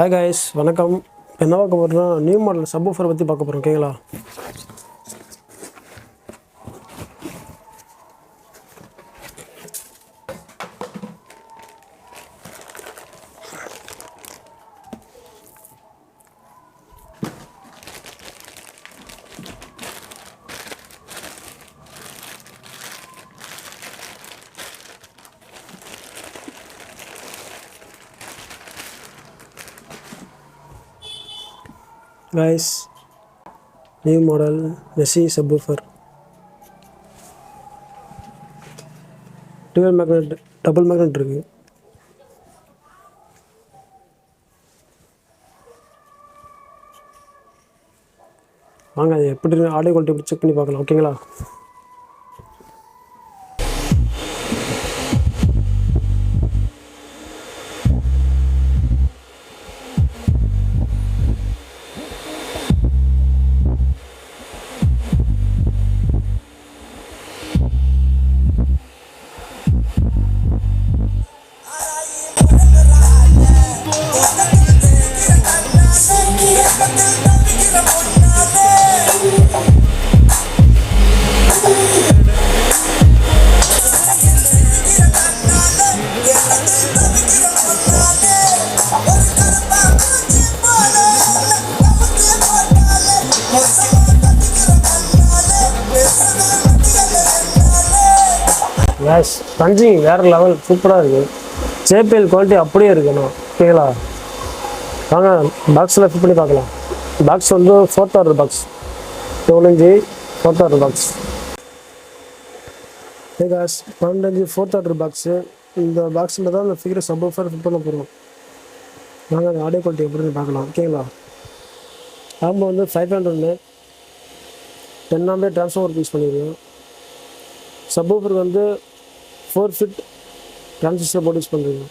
Hi guys வணக்கம். இப்போ என்ன பார்க்க போகிறோம்னா நியூ மாடல் சப்வூஃபர் பற்றி பார்க்க போகிறோம் ஓகேங்களா guys new model Messi subwoofer dual magnet double magnet இருக்குது வாங்க அது எப்படி ஆடியோ குவாலிட்டி எப்படி செக் பண்ணி பார்க்கலாம். ஓகேங்களா பஞ்சிங் வேறு லெவல் சூப்பராக இருக்குது ஜேபிஎல் குவாலிட்டி அப்படியே இருக்கணும். ஓகேங்களா வாங்க பாக்ஸில் ஃபிட் பண்ணி பார்க்கலாம். பாக்ஸ் வந்து ஃபோர்த் ஆர்டர் பாக்ஸ் பதினஞ்சு ஃபோர்த் ஆர்டர் பாக்ஸ் ஏகாஸ் காஸ் பன்னெண்டு ஃபோர்த் ஆர்டர் பாக்ஸு இந்த பாக்ஸில் தான் அந்த ஃபிகரை சப் ஃபிட் பண்ண போகிறோம் வாங்க அந்த ஆடியோ குவாலிட்டி எப்படின்னு பார்க்கலாம். ஓகேங்களா ஆம்பு வந்து ஃபைவ் ஹண்ட்ரட்னு டென் ஆம்பே ட்ரான்ஸ்ஃபார்மர் யூஸ் பண்ணியிருக்கோம் சப்வூஃபருக்கு வந்து ஃபோர் ஃபிட் டிரான்சிஸ்டர் போட்டு யூஸ் பண்ணுறீங்க